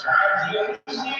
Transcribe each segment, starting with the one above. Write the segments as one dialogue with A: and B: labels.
A: সাজিয়েছি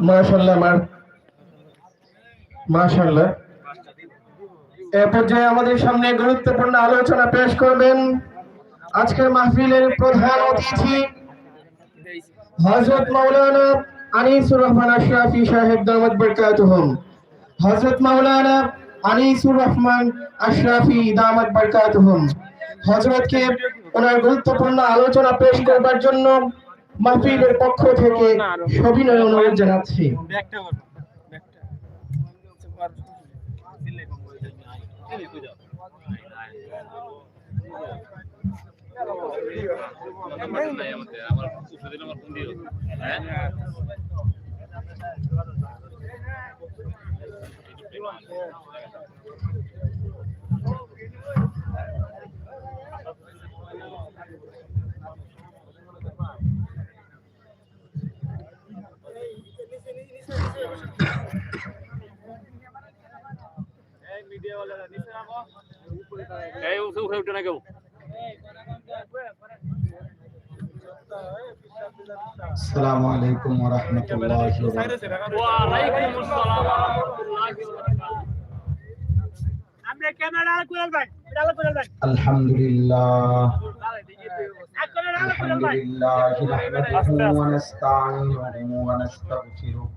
A: মাশাল্লাহ আমাদের সামনে গুরুত্বপূর্ণ আলোচনা পেশ করবেন আজকের মাহফিলের প্রধান অতিথি আনিসুর রহমান আশরাফি সাহেব দামাত বরকাতুহুম। হযরত মাওলানা আনিসুর রহমান আশরাফি দামাত বরকাতুহুম। হযরতকে ওনার গুরুত্বপূর্ণ আলোচনা পেশ করবার জন্য মাহফিলের পক্ষ থেকে সবিনয় অনুরোধ জানাচ্ছি।
B: আমার এই মিডিয়া वाला নিচে রাখো এই উঠে উঠে উঠে না কেউ
C: السلام عليكم ورحمة الله وبركاته
B: ওয়ালাইকুম আসসালাম ওয়া রাহমাতুল্লাহি ওয়া বারাকাতুহু আমরা ক্যামেরা কোলাল ভাই এটা কোলাল ভাই
C: الحمد لله
B: কোলাল
C: الحمد لله نحمده ونستعينه ونستغفره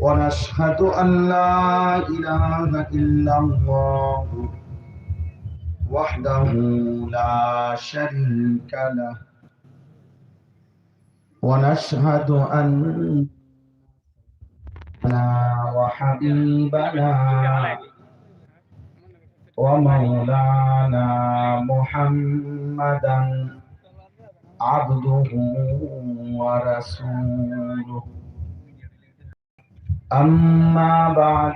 C: ونشهد أن لا إله إلا الله وحده لا شريك له. ونشهد أن وحبيبنا ومولانا محمدا عبده ورسوله. أما بعد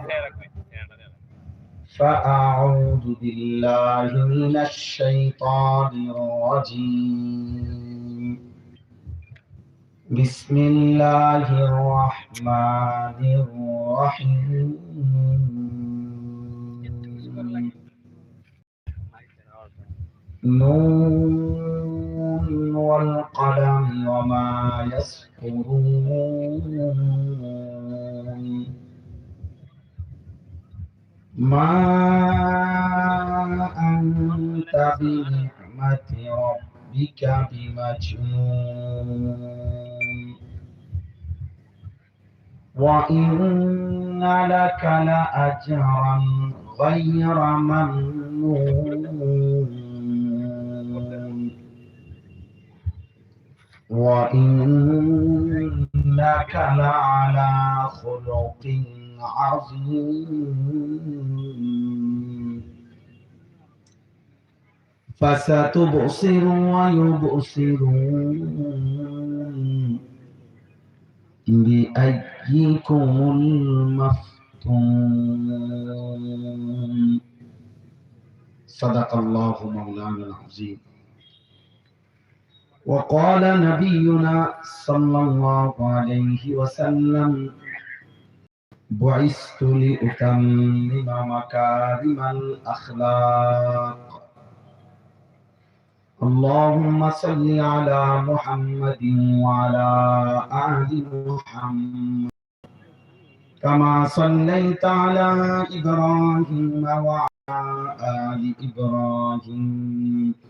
C: فأعوذ بالله من الشيطان الرجيم. بسم الله الرحمن الرحيم. نون والقلم وما يسطرون. ما أنت بنعمة ربك بمجنون. وإن لك لأجرا غير ممنون. وإنك لعلى خلق عظيم. فستبصر ويبصرون بأيكم المفتون. صدق الله مولانا العظيم. وقال نبينا صلى الله عليه وسلم بعثت لأتمم مكارم الأخلاق. اللهم صل على محمد وعلى آل محمد كما صليت على إبراهيم وعلى آل إبراهيم.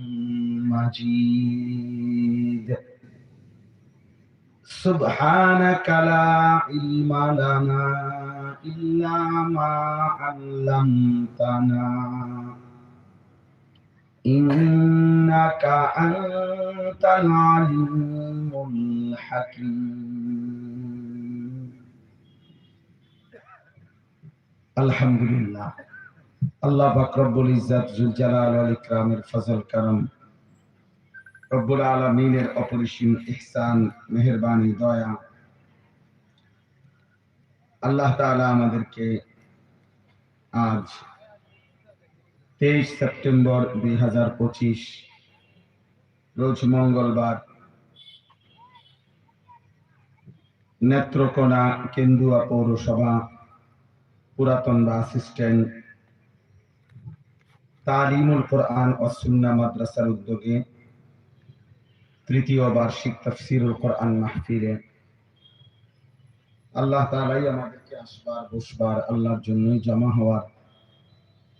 C: مجيد سبحانك لا علم لنا إلا ما علمتنا إنك أنت العليم الحكيم الحمد لله আল্লাহ পাক রব্বুল ইজ্জাত জুল জালাল ওয়াল ইকরামের ফজল করম রব্বুল আলামিনের অপরিসীম ইহসান, মেহেরবানি, দয়া। আল্লাহ তাআলা আমাদেরকে আজ তেইশ সেপ্টেম্বর দুই হাজার পঁচিশ, রোজ মঙ্গলবার, নেত্রকোনা কেন্দুয়া পৌরসভা পুরাতন বা অ্যাসিস্ট্যান্ট তালিমুল কোরআন ও সুন্নাহ মাদ্রাসার উদ্যোগে তৃতীয় বার্ষিক তাফসিরুল কোরআন মাহফিলে। আল্লাহ তাআলাই আমাদেরকে আসবার, বসবার, আল্লাহর জন্যই জমা হওয়ার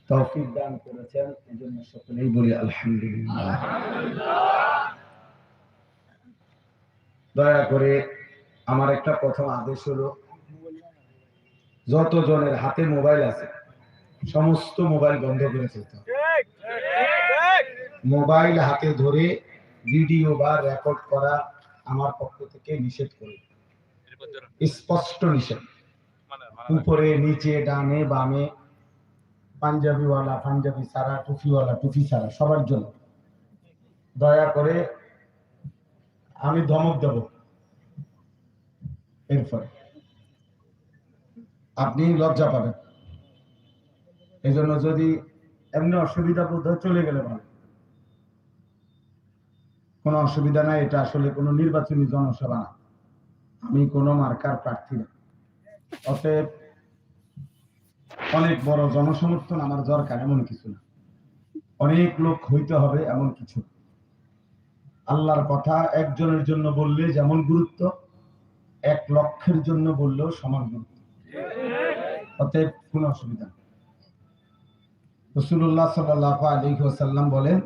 C: তৌফিক দান করেছেন। এজন্য সকলেই বলি আলহামদুলিল্লাহ। দয়া করে আমার একটা প্রথম আদেশ হলো যত জনের হাতে মোবাইল আছে, সমস্ত মোবাইল বন্ধ করে ফেলতে মোবাইল হাতে ধরে ভিডিও বা রেকর্ড করা আমার পক্ষ থেকে নিষেধ করে। স্পষ্ট নিষেধ। উপরে, নিচে, ডানে, বামে, পাঞ্জাবিওয়ালা, পাঞ্জাবি সারা টুপিওয়ালা টুপি সারা সবার জন্য। দয়া করে আমি ধমক দেব। এরপরে। আপনি লজ্জা পাবেন। এই জন্য যদি এমনি অসুবিধা বোধ চলে গেলে ভালো। কোনো অসুবিধা নাই, এটা আসলে কোনো নির্বাচনী জনসভা না। আমি কোনো মার্কার প্রার্থী না। অতএব অনেক বড় জনসমর্থন আমার দরকার, এমন কিছু না। অনেক লোক হইতে হবে, এমন কিছু আল্লাহর কথা একজনের জন্য বললে যেমন গুরুত্ব, এক লক্ষের জন্য বললেও সমান গুরুত্ব। অতএব কোনো অসুবিধা রসুল্লাহ সাল্লাহ আলাইহি ওয়াসাল্লাম বলেন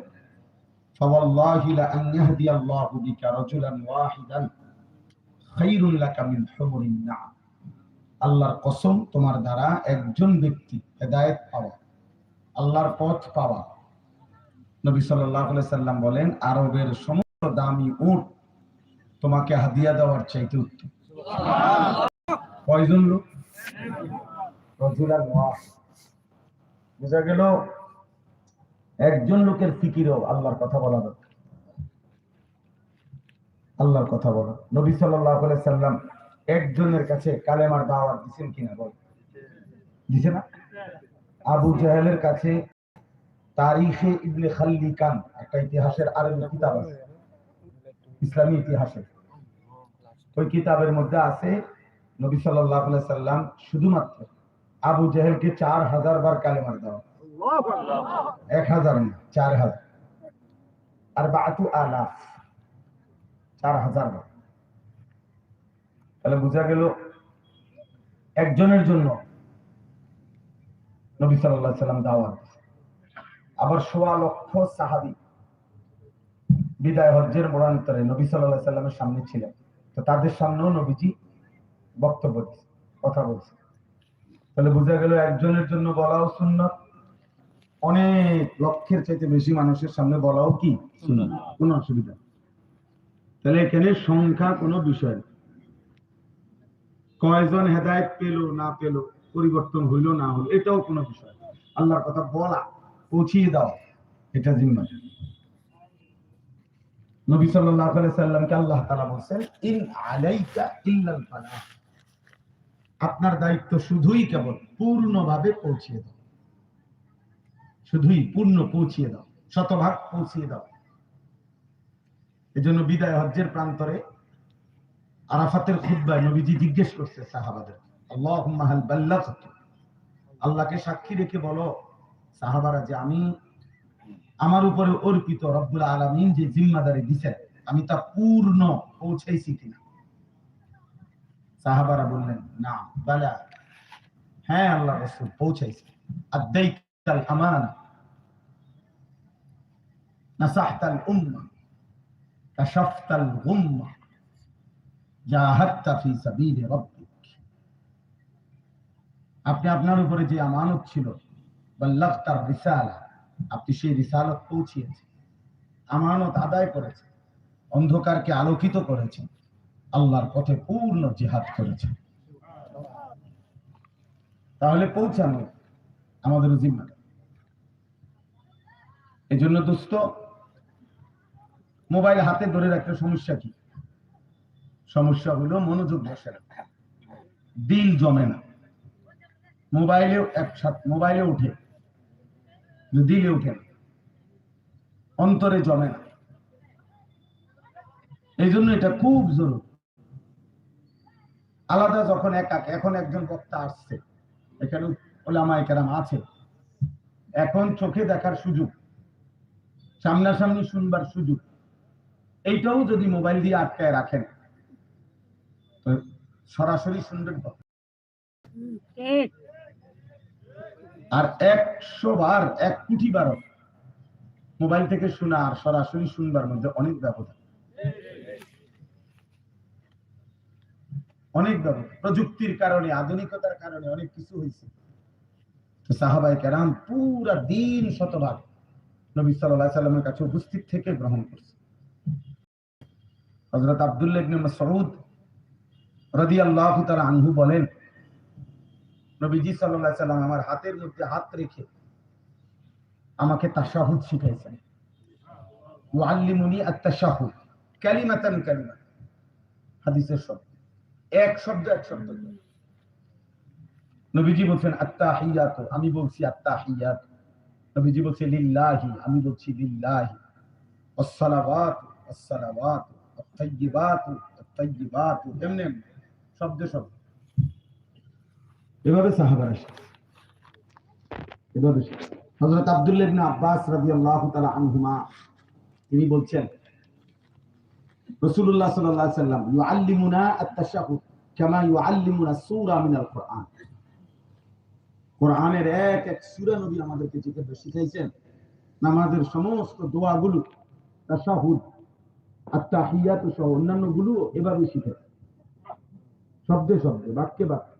C: فوالله لأن يهدي الله بك رجلا واحدا خير لك من حمر النعم আল্লাহর কসম তোমার দ্বারা একজন ব্যক্তি হেদায়েত পাওয়া আল্লাহর পথ পাওয়া নবী সাল্লাল্লাহু আলাইহি সাল্লাম বলেন আরবের সমস্ত দামি উট তোমাকে হাদিয়া দেওয়ার চাইতে উত্তম কয়জন লোক রজুলান ওয়াহিদ বোঝা গেল একজন লোকের ফিকিরও আল্লাহর কথা বলা দরকার। আল্লাহর কথা বলা। নবী আলাইহি সাল্লাম একজনের কাছে কালেমার দাওয়াত দিছেন কিনা বল। দিছে না? আবু জাহেলের কাছে তারিখে ইবনে খাল্লিকান একটা ইতিহাসের আরেক কিতাব আছে। ইসলামী ইতিহাসের। ওই কিতাবের মধ্যে আছে নবী আলাইহি সাল্লাম শুধুমাত্র আবু জাহেলকে চার হাজার বার কালেমার দেওয়া এক হাজার না, চার হাজার। আর বাতু আলাফ, চার হাজার তাহলে বোঝা গেল একজনের জন্য নবী আলাইহি সাল্লাম দাওয়াত আবার সোয়া লক্ষ সাহাবী বিদায় হজ্জের মোড়ান্তরে নবী আলাইহি সাল্লামের সামনে ছিলেন। তো তাদের সামনেও নবীজি বক্তব্য দিয়েছে কথা বলছে তাহলে বোঝা গেল একজনের জন্য বলাও সুন্নত অনেক লক্ষের চাইতে বেশি মানুষের সামনে বলাও কি? কোনো অসুবিধা তাহলে এখানে সংখ্যা কোনো বিষয় কয়জন হেদায়েত পেল না পেল পরিবর্তন হইল না হলো এটাও কোনো বিষয় আল্লাহর কথা বলা পৌঁছিয়ে দাও এটা জিম্মা। নবী সাল্লাল্লাহু আলাইহি সাল্লামকে আল্লাহ তাআলা বলেন ইন আলাইকা ইল্লাল বালাগ আপনার দায়িত্ব শুধুই কেবল পূর্ণভাবে পৌঁছিয়ে দাও। শুধুই পূর্ণ পৌঁছিয়ে দাও, শতভাগ পৌঁছিয়ে দাও। এজন্য বিদায় হজ্জের প্রান্তরে আরাফাতের খুতবায় নবীজি জিজ্ঞেস করছে সাহাবাদের বাল্লাগতু? আল্লাহকে সাক্ষী রেখে বলো, সাহাবারা যে আমি, আমার উপরে অর্পিত রব্বুল আলামিন যে জিম্মাদারি দিছেন, আমি তা পূর্ণ পৌঁছাইছি কিনা? সাহাবারা বললেন, না, বালা হ্যাঁ আল্লাহ রাসূল, পৌঁছাইছি। আদাইতাল আমানা নাসাহতাল উম্মাহ কাশাফতাল গুম্মাহ জাহাদতা ফি সাবিলি রাব্বিক আপনি আপনার উপরে যে আমানত ছিল বাল্লাগতার রিসালা, আপনি সেই রিসালত পৌঁছিয়েছেন। আমানত আদায় করেছেন। অন্ধকারকে আলোকিত করেছেন। আল্লাহর পথে পূর্ণ জিহাদ করেছেন। তাহলে পৌঁছানো আমাদের এই জন্য দোস্ত, মোবাইল হাতে ধরে রাখতে সমস্যা কি? সমস্যা হলো মনোযোগ বসে না। দিল জমে না। মোবাইলে একসাথে, মোবাইলে উঠে দিলে উঠে না। অন্তরে জমে না। এই জন্য এটা খুব জরুরি। আলাদা যখন একা, এখন একজন বক্তা আসছে। এখানে ওলামায়ে কেরাম আছে। এখন চোখে দেখার সুযোগ। সামনাসামনি শুনবার সুযোগ। এইটাও যদি মোবাইল দিয়ে আটকায় রাখেন সরাসরি শুনবেন আর একশো বার এক কোটি বার মোবাইল থেকে শোনা আর সরাসরি শুনবার মধ্যে অনেক ব্যবধান। অনেক ব্যবধান। প্রযুক্তির কারণে আধুনিকতার কারণে অনেক কিছু হয়েছে। সাহাবাই কেরাম পুরা দিন শতভাগ নবী সাল্লাহ সাল্লামের কাছে উপস্থিত থেকে গ্রহণ করছে। হজরত আব্দুল্লাহ ইবনে মাসউদ রাদিয়াল্লাহু তাআলা আনহু বলেন, নবীজি সাল্লাল্লাহু সাল্লাম আমার হাতের মধ্যে হাত রেখে আমাকে তাশাহুদ শিখাইছেন। ওয়াল্লিমুনি হাদিসের শব্দ। এক শব্দ এক শব্দ। নবীজি বলছেন, আত্তাহিয়াতু। আমি বলছি আত্তাহিয়াত। নবীজি বলছে লিল্লাহি আমি বলছি, লিল্লাহি আসসালাওয়াত আসসালাওয়াত আত-তাইয়্যিবাত আত-তাইয়্যিবাত এমনি শব্দ শব্দ। এভাবে সাহাবারা এভাবে হযরত আব্দুল্লাহ ইবনে আব্বাস রাদিয়াল্লাহু তাআলা আনহুমা, তিনি বলছেন, রাসূলুল্লাহ সাল্লাল্লাহু আলাইহি সাল্লাম ইউআল্লিমুনা আত-তাশাহুদ কামা ইউআল্লিমুনা সূরা মিনাল কোরআন কোরআনের এক এক সূরা নবী আমাদেরকে যেভাবে শিখাইছেন, নামাজের সমস্ত দোয়াগুলো, তাশাহুদ, আত-তাহিয়াত সহ অন্যান্যগুলো এভাবে শিখে। শব্দে শব্দে, বাক্যে বাক্যে।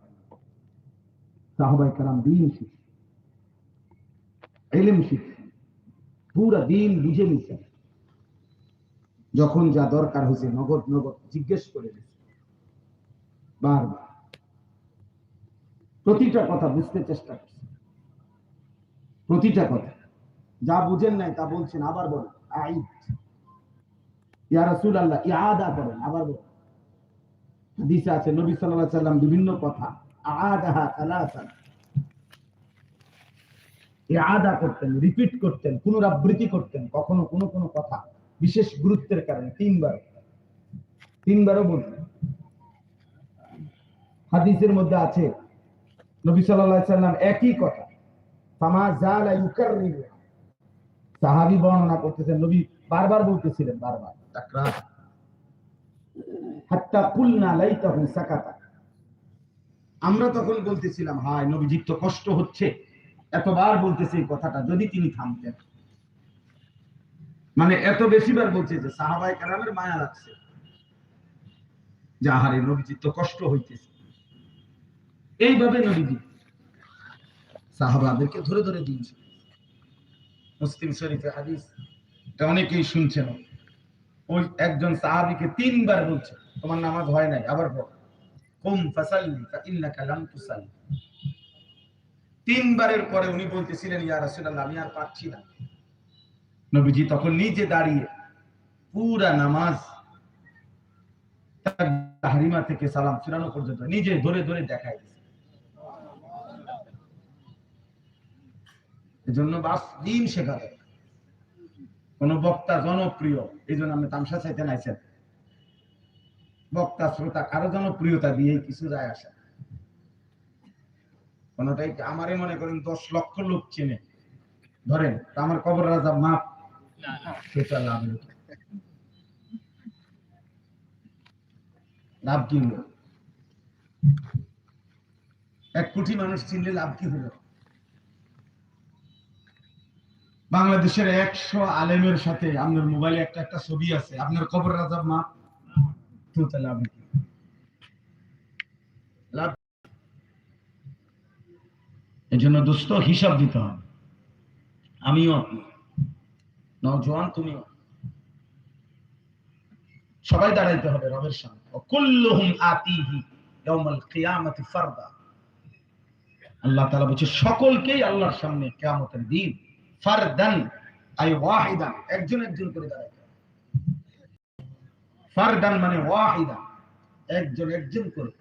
C: সাহাবাই কালাম দিন শিখে এলেম শিখে পুরা দিন বুঝে নিছেন যখন যা দরকার হয়েছে নগদ নগদ জিজ্ঞেস করে দিচ্ছে বারবার। প্রতিটা কথা বুঝতে চেষ্টা করছে। প্রতিটা কথা। যা বুঝেন নাই তা বলছেন, আবার বলেন, আইদ। ইয়া রাসূলুল্লাহ, ইআদা করেন, আবার বলেন। হাদিসে আছে, নবী সাল্লাল্লাহু সাল্লাম বিভিন্ন কথা সালাসান। ইআদা করতেন, রিপিট করতেন, পুনরাবৃত্তি করতেন, কখনো কোনো কোনো কথা বিশেষ গুরুত্বের কারণে তিনবার তিনবারও বলতেন হাদিসের মধ্যে আছে নবী সাল্লাম একই কথা। সাহাবী বর্ণনা করতেছেন, নবী বারবার বলতেছিলেন বারবার আমরা তখন বলতেছিলাম, হায় নবীজির তো কষ্ট হচ্ছে, এতবার বলতেছে এই কথাটা, যদি তিনি থামতেন। মানে এত বেশিবার বলছে যে সাহাবাই কারামের মায়া লাগছে। যে আহারে নবীজির তো কষ্ট হইতেছে। এইভাবে নবীজি। সাহাবাদেরকে ধরে ধরে দিয়েছে। মুসলিম শরীফে হাদিস, এটা অনেকেই শুনছেন। ওই একজন সাহাবীকে তিনবার বলছে, তোমার নামাজ হয় নাই, আবার তুসাল্লি। তিনবারের পরে উনি বলতেছিলেন, ইয়া রাসূলুল্লাহ, আমি আর পারছি না। নবীজি তখন নিজে দাঁড়িয়ে পুরা নামাজ হারিমা থেকে সালাম ফিরানো পর্যন্ত নিজে ধরে ধরে দেখাই দিয়েছে এজন্য বাস দিন শেখা দরকার। কোন বক্তা জনপ্রিয় এই জন্য আমি তামসা চাইতে নাইছেন বক্তা শ্রোতা কারও জনপ্রিয়তা দিয়ে কিছু যায় আসে। কোনটাই আমারে মনে করেন দশ লক্ষ লোক চেনে ধরেন আমার কবর রাজা মাপ সেটা লাভ। লাভ কি হলো এক কোটি মানুষ চিনলে লাভ কি হলো বাংলাদেশের একশো আলেমের সাথে আপনার মোবাইলে একটা একটা ছবি আছে। আপনার কবর রাজার মাপ তো তা লাভ কি এই জন্য দোস্ত হিসাব দিতে হবে। আমিও আপনি। নজওয়ান তুমিও। সবাই দাঁড়াইতে হবে রবের সামনে। কুল্লুহুম আতিহি ইয়াউমাল কিয়ামাতি ফারদা। আল্লাহ তাআলা বলছে, সকলকেই আল্লাহর সামনে কিয়ামতের দিন ফারদান আই ওয়াহিদান একজন একজন করে দাঁড়াইতে ফারদান মানে ওয়াহিদা একজন একজন করে।